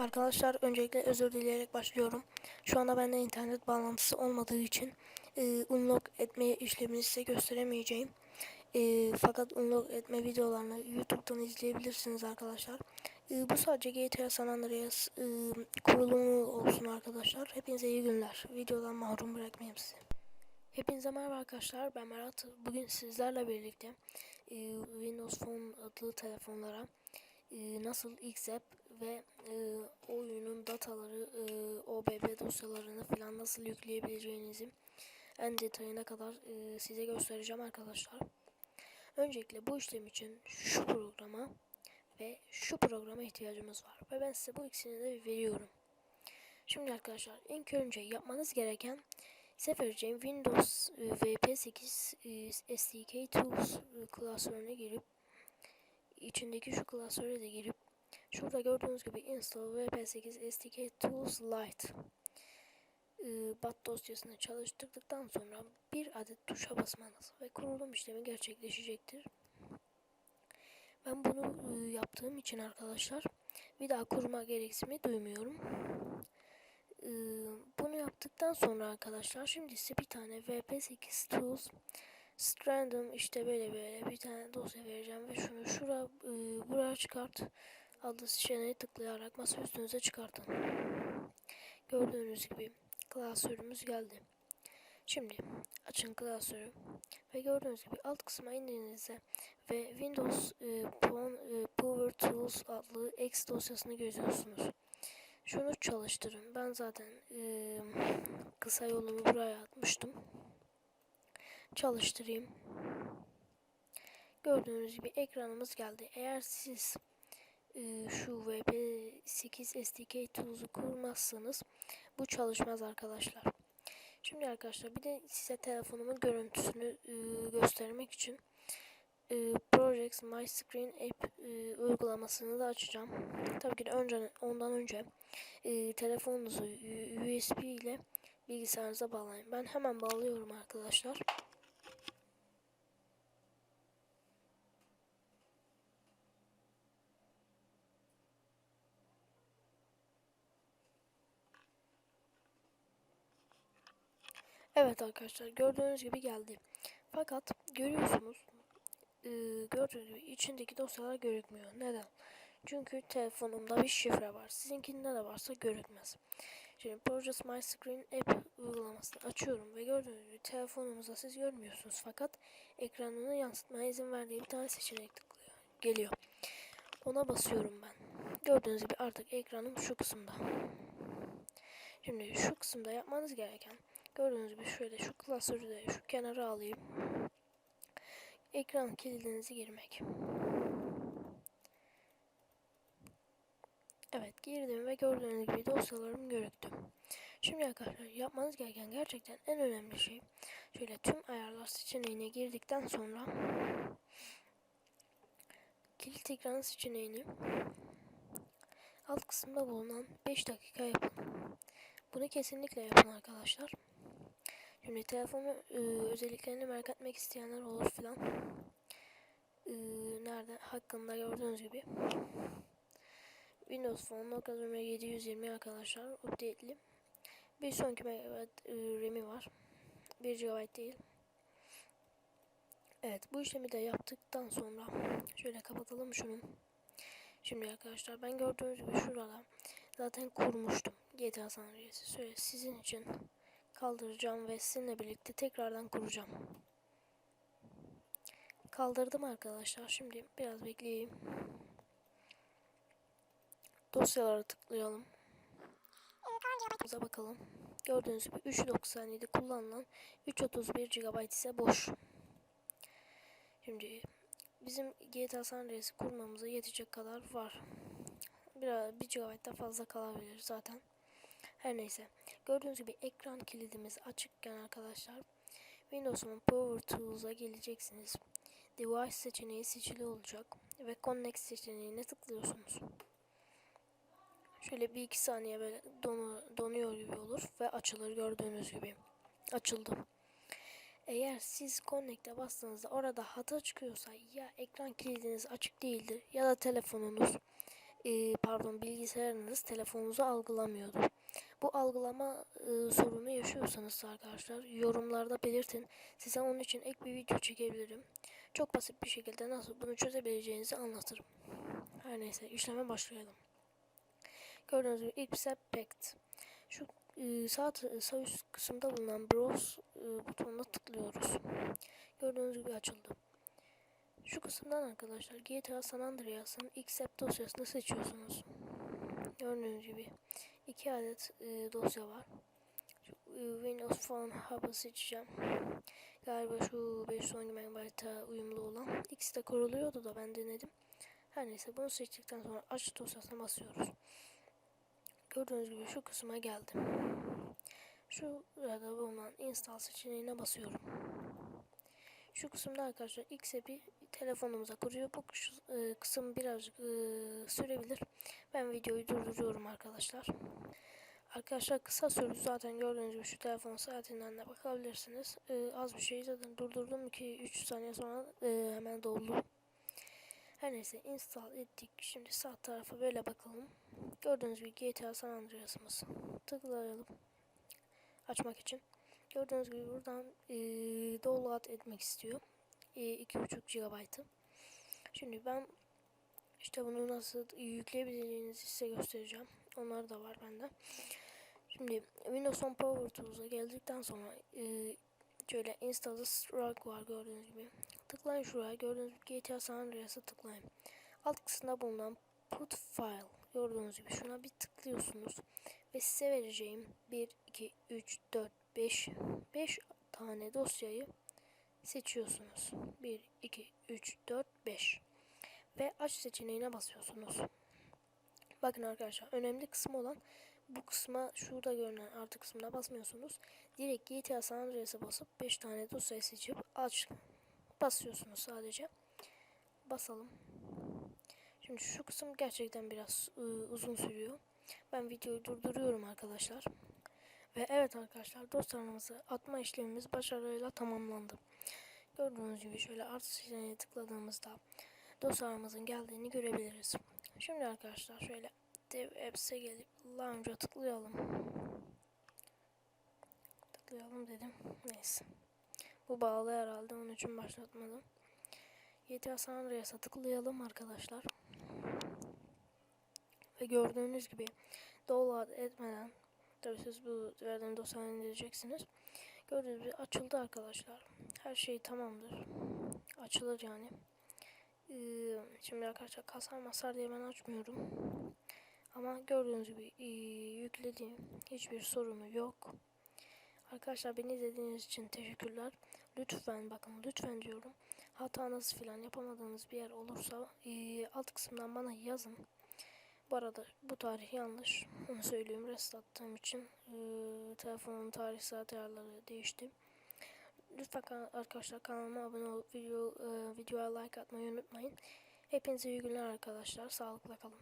Arkadaşlar öncelikle özür dileyerek başlıyorum. Şu anda bende internet bağlantısı olmadığı için e, unlock etme işlemini size gösteremeyeceğim. E, fakat unlock etme videolarını YouTube'dan izleyebilirsiniz arkadaşlar. E, bu sadece GTA San Andreas e, kurulumu olsun arkadaşlar. Hepinize iyi günler. Videodan mahrum bırakmayayım sizi. Hepinize merhaba arkadaşlar. Ben Berat. Bugün sizlerle birlikte e, Windows Phone adlı telefonlara e, nasıl XApp ve e, oyunun dataları, e, OBB dosyalarını falan nasıl yükleyebileceğinizi en detayına kadar e, size göstereceğim arkadaşlar. Öncelikle bu işlem için şu programa ve şu programa ihtiyacımız var. Ve ben size bu ikisini de veriyorum. Şimdi arkadaşlar ilk önce yapmanız gereken Sefereceğim Windows e, VP8 e, SDK Tools e, klasörüne girip içindeki şu klasöre de girip şurada gördüğünüz gibi install vp8 SDK Tools Lite bat dosyasını çalıştırdıktan sonra bir adet tuşa basmanız ve kurulum işlemi gerçekleşecektir. Ben bunu yaptığım için arkadaşlar bir daha kurma gereksinimi duymuyorum. Bunu yaptıktan sonra arkadaşlar şimdi size bir tane vp8 tools Strandom işte böyle böyle bir tane dosya vereceğim ve şunu şura e, buraya çıkart adlı seçeneğe tıklayarak masa üstünüze çıkartın. Gördüğünüz gibi klasörümüz geldi. Şimdi açın klasörü ve gördüğünüz gibi alt kısma indiğinizde ve Windows e, e, Power Tools adlı X dosyasını görüyorsunuz. Şunu çalıştırın. Ben zaten e, kısa yolumu buraya atmıştım çalıştırayım. Gördüğünüz gibi ekranımız geldi. Eğer siz e, şu VP8 SDK Tools'u kurmazsanız bu çalışmaz arkadaşlar. Şimdi arkadaşlar bir de size telefonumun görüntüsünü e, göstermek için e, Projects My Screen App e, uygulamasını da açacağım. Tabii ki de önce ondan önce e, telefonunuzu USB ile bilgisayarınıza bağlayın. Ben hemen bağlıyorum arkadaşlar. Evet arkadaşlar gördüğünüz gibi geldi. Fakat görüyorsunuz e, gördüğünüz gibi içindeki dosyalar görükmüyor. Neden? Çünkü telefonumda bir şifre var. Sizinkinde de varsa görükmez. Şimdi Project My Screen App uygulamasını açıyorum ve gördüğünüz gibi telefonumuzda siz görmüyorsunuz. Fakat ekranını yansıtmaya izin verdiği bir tane seçenek tıklıyor. Geliyor. Ona basıyorum ben. Gördüğünüz gibi artık ekranım şu kısımda. Şimdi şu kısımda yapmanız gereken Gördüğünüz gibi şöyle şu klasörü de şu kenara alayım. Ekran kilidinizi girmek. Evet girdim ve gördüğünüz gibi dosyalarım görüktü. Şimdi arkadaşlar yapmanız gereken gerçekten en önemli şey şöyle tüm ayarlar seçeneğine girdikten sonra kilit ekran seçeneğini alt kısımda bulunan 5 dakika yapın. Bunu kesinlikle yapın arkadaşlar. Şimdi telefonu e, özelliklerini merak etmek isteyenler olur filan. E, nerede? Hakkında gördüğünüz gibi. Windows Phone Nokta 720 arkadaşlar. Update'li. Bir sonraki megabyte e, RAM'i var. 1 GB değil. Evet bu işlemi de yaptıktan sonra şöyle kapatalım şunu. Şimdi arkadaşlar ben gördüğünüz gibi şurada zaten kurmuştum GTA San Andreas'ı. Şöyle sizin için kaldıracağım ve sizinle birlikte tekrardan kuracağım. Kaldırdım arkadaşlar. Şimdi biraz bekleyeyim. Dosyalara tıklayalım. bakalım. Gördüğünüz gibi 3.97 kullanılan 3.31 GB ise boş. Şimdi bizim GTA San Andreas'ı kurmamıza yetecek kadar var. Biraz 1 GB'da fazla kalabilir zaten. Her neyse. Gördüğünüz gibi ekran kilidimiz açıkken arkadaşlar Windows'un Power Tools'a geleceksiniz. Device seçeneği seçili olacak ve Connect seçeneğine tıklıyorsunuz. Şöyle bir iki saniye böyle donu, donuyor gibi olur ve açılır gördüğünüz gibi. Açıldı. Eğer siz Connect'e bastığınızda orada hata çıkıyorsa ya ekran kilidiniz açık değildir ya da telefonunuz e, pardon bilgisayarınız telefonunuzu algılamıyordu. Bu algılama e, sorunu yaşıyorsanız arkadaşlar yorumlarda belirtin. Size onun için ek bir video çekebilirim. Çok basit bir şekilde nasıl bunu çözebileceğinizi anlatırım. Her neyse işleme başlayalım. Gördüğünüz gibi step packed. Şu e, sağ, sağ üst kısımda bulunan browse e, butonuna tıklıyoruz. Gördüğünüz gibi açıldı. Şu kısımdan arkadaşlar GTA San Andreas'ın XZEP dosyasını seçiyorsunuz. Gördüğünüz gibi iki adet e, dosya var. E, Windows Phone Hub'ı seçeceğim. Galiba şu 512 MB'a uyumlu olan. İkisi de kuruluyordu da ben denedim. Her neyse bunu seçtikten sonra aç dosyasına basıyoruz. Gördüğünüz gibi şu kısma geldim. Şu arada bulunan install seçeneğine basıyorum. Şu kısımda arkadaşlar X'e telefonumuza kuruyor. Bu e, kısım birazcık e, sürebilir. Ben videoyu durduruyorum arkadaşlar. Arkadaşlar kısa sürdü zaten gördüğünüz gibi şu telefon saatinden de bakabilirsiniz. E, az bir şey zaten durdurdum 2-3 saniye sonra e, hemen doldu. Her neyse install ettik. Şimdi sağ tarafa böyle bakalım. Gördüğünüz gibi GTA San Andreas'ımız. Tıklayalım. Açmak için. Gördüğünüz gibi buradan e, download etmek istiyor. E, 2.5 GB'ı. Şimdi ben işte bunu nasıl yükleyebileceğinizi size göstereceğim. Onlar da var bende. Şimdi Windows 10 Power Tools'a geldikten sonra e, şöyle install Strike var gördüğünüz gibi. Tıklayın şuraya. Gördüğünüz gibi GTA San Andreas'a tıklayın. Alt kısımda bulunan Put File gördüğünüz gibi şuna bir tıklıyorsunuz. Ve size vereceğim 1, 2, 3, 4, 5, 5 tane dosyayı seçiyorsunuz. 1, 2, 3, 4, 5. Ve aç seçeneğine basıyorsunuz. Bakın arkadaşlar önemli kısmı olan bu kısma şurada görünen artı kısmına basmıyorsunuz. Direkt GTA San Andreas'a basıp 5 tane dosyayı seçip aç basıyorsunuz sadece. Basalım. Şimdi şu kısım gerçekten biraz ıı, uzun sürüyor. Ben videoyu durduruyorum arkadaşlar. Ve evet arkadaşlar dosyalarımızı atma işlemimiz başarıyla tamamlandı. Gördüğünüz gibi şöyle artı seçeneğine tıkladığımızda dosyalarımızın geldiğini görebiliriz. Şimdi arkadaşlar şöyle dev apps'e gelip launch'a tıklayalım. Tıklayalım dedim. Neyse. Bu bağlı herhalde onun için başlatmadım. GTA San Andreas'a tıklayalım arkadaşlar. Ve gördüğünüz gibi download etmeden tabi siz bu verdiğim dosyayı indireceksiniz. Gördüğünüz gibi açıldı arkadaşlar. Her şey tamamdır. Açılır yani. Ee, şimdi arkadaşlar kasar masar diye ben açmıyorum. Ama gördüğünüz gibi e, yüklediğim hiçbir sorunu yok. Arkadaşlar beni izlediğiniz için teşekkürler. Lütfen bakın lütfen diyorum. Hatanız falan yapamadığınız bir yer olursa e, alt kısımdan bana yazın. Bu arada bu tarih yanlış. Onu söyleyeyim. Rest attığım için e, telefonun tarih saat ayarları değişti. Lütfen arkadaşlar kanalıma abone olup video, e, videoya like atmayı unutmayın. Hepinize iyi günler arkadaşlar. Sağlıkla kalın.